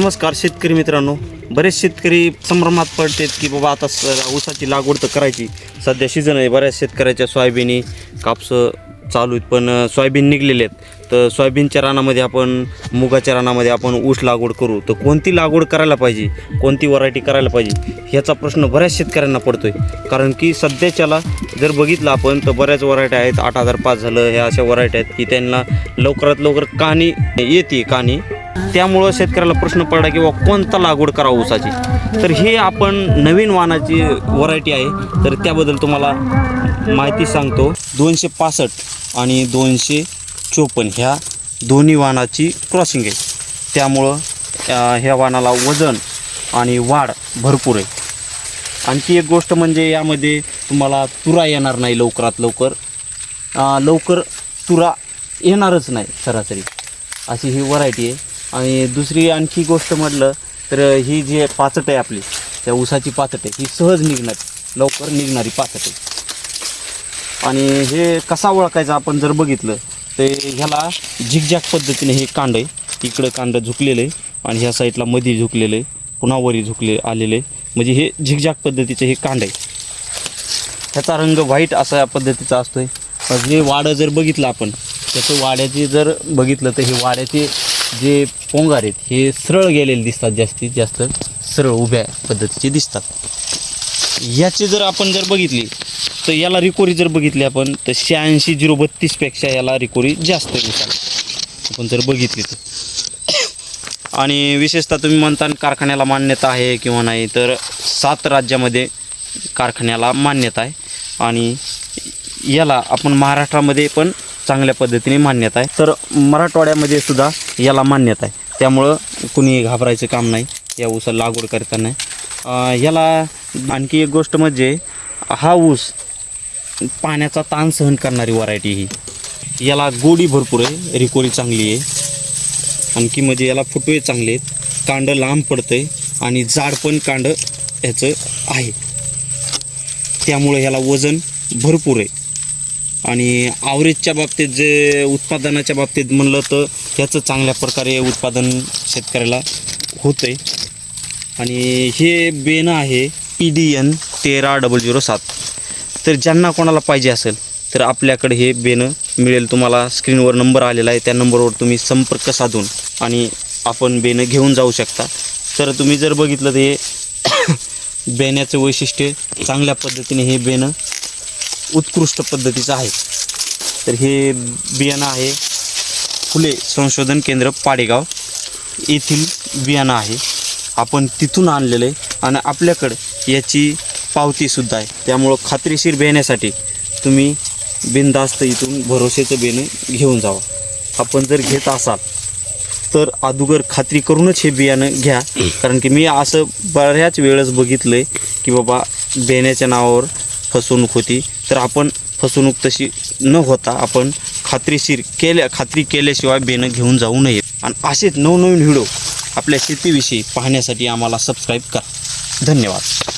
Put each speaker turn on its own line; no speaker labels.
नमस्कार शेतकरी मित्रांनो. बरेच शेतकरी संभ्रमात पडतात की बाबा आता स- ऊसाची लागवड तर करायची. सध्या सीझन आहे बऱ्याच शेतकऱ्याच्या सोयाबीनी कापसं चालू आहेत पण सोयाबीन निघलेले आहेत. तर सोयाबीनच्या रानामध्ये आपण मुगाच्या रानामध्ये आपण ऊस लागवड करू. तर कोणती लागवड करायला पाहिजे? कोणती व्हरायटी करायला पाहिजे? ह्याचा प्रश्न बऱ्याच शेतकऱ्यांना पडतो आहे कारण की सध्याच्याला जर बघितलं आपण तर बऱ्याच व्हरायटी आहेत. आठ हजार पाच झालं ह्या अशा व्हरायटी आहेत की त्यांना लवकरात लवकर कहाणी येते कहाणी त्यामुळं शेतकऱ्याला प्रश्न पडला की बा कोणता लागवड करावं ऊसाची? तर हे आपण नवीन वाहनाची व्हरायटी आहे. तर त्याबद्दल तुम्हाला माहिती सांगतो. दोनशे पासष्ट आणि दोनशे चोपन्न ह्या दोन्ही वाहनाची क्रॉसिंग आहे. त्यामुळं ह्या वाहनाला वजन आणि वाढ भरपूर आहे. आणखी एक गोष्ट म्हणजे यामध्ये तुम्हाला तुरा येणार नाही लवकरात लवकर. लवकर तुरा येणारच नाही सरासरी. अशी ही व्हरायटी आहे. आणि दुसरी आणखी गोष्ट म्हटलं तर ही जी पाचट आहे आपली त्या ऊसाची पाचट आहे ही सहज निघणार लवकर निघणारी पाचट आहे. आणि हे कसा ओळखायचा आपण जर बघितलं तर ह्याला झिकझॅक पद्धतीने हे कांड आहे. इकडं कांड झुकलेलं आहे आणि ह्या साईडला मध्ये झुकलेलं आहे पुन्हा वरी झुकले आलेले म्हणजे हे झिकझॅक पद्धतीचे हे कांड आहे. ह्याचा रंग व्हाईट असा या पद्धतीचा असतोय. पण वाडं जर बघितलं आपण त्याचं वाड्याचे जर बघितलं तर हे वाड्याचे जे पोंगार आहेत हे सरळ गेलेले दिसतात जास्तीत जास्त सरळ उभ्या पद्धतीचे दिसतात. याची जर आपण जर बघितली तर याला रिकोरी जर बघितली आपण तर शहाऐंशी झिरो बत्तीसपेक्षा याला रिकोरी जास्त आहे आपण जर बघितली तर. आणि विशेषतः तुम्ही म्हणता कारखान्याला मान्यता आहे किंवा नाही तर सात राज्यामध्ये कारखान्याला मान्यता आहे. आणि याला आपण महाराष्ट्रामध्ये पण चांगल्या पद्धतीने मान्यता आहे. तर मराठवाड्यामध्ये सुद्धा याला मान्यता आहे. त्यामुळं कुणी घाबरायचं काम नाही. या ऊसाला लागवड करताना. याला आणखी एक गोष्ट म्हणजे हा ऊस पाण्याचा ताण सहन करणारी व्हरायटी ही. याला गोडी भरपूर आहे. रिकोरी चांगली आहे. आणखी म्हणजे याला फुटवे चांगले आहेत. कांड लांब पडतं आहे आणि जाड पण कांड ह्याचं आहे. त्यामुळे ह्याला वजन भरपूर आहे. आणि आवरेजच्या बाबतीत जे उत्पादनाच्या बाबतीत म्हणलं तर ह्याचं चांगल्या प्रकारे उत्पादन शेतकऱ्याला होतं आहे आणि हे बेनं आहे पी डी एन तेरा डबल झिरो सात. तर ज्यांना कोणाला पाहिजे असेल तर आपल्याकडे हे बेनं मिळेल. तुम्हाला स्क्रीनवर नंबर आलेला आहे त्या नंबरवर तुम्ही संपर्क साधून आणि आपण बेनं घेऊन जाऊ शकता. तर तुम्ही जर बघितलं तर हे बेण्याचं वैशिष्ट्य चांगल्या पद्धतीने हे बेनं उत्कृष्ट पद्धतीचं आहे. तर हे बियाणं आहे. फुले संशोधन केंद्र पाडेगाव येथील बियाणं आहे. आपण तिथून आणलेलं आहे आणि आपल्याकडं याची पावतीसुद्धा आहे. त्यामुळं खात्रीशीर बेण्यासाठी तुम्ही बिनधास्त इथून भरोसेचं बेणं घेऊन जावा. आपण जर घेत असाल तर अदुगर खात्री करूनच हे बियाणं घ्या. कारण की मी असं बऱ्याच वेळेस बघितलं आहे की बाबा बेण्याच्या नावावर फसवणूक होती. तर आपण फसवणूक तशी न होता आपण खात्रीशीर केल्या खात्री केल्याशिवाय बेनं घेऊन जाऊ नये. आणि असेच नवनवीन व्हिडिओ आपल्या शेतीविषयी पाहण्यासाठी आम्हाला सबस्क्राईब करा. धन्यवाद.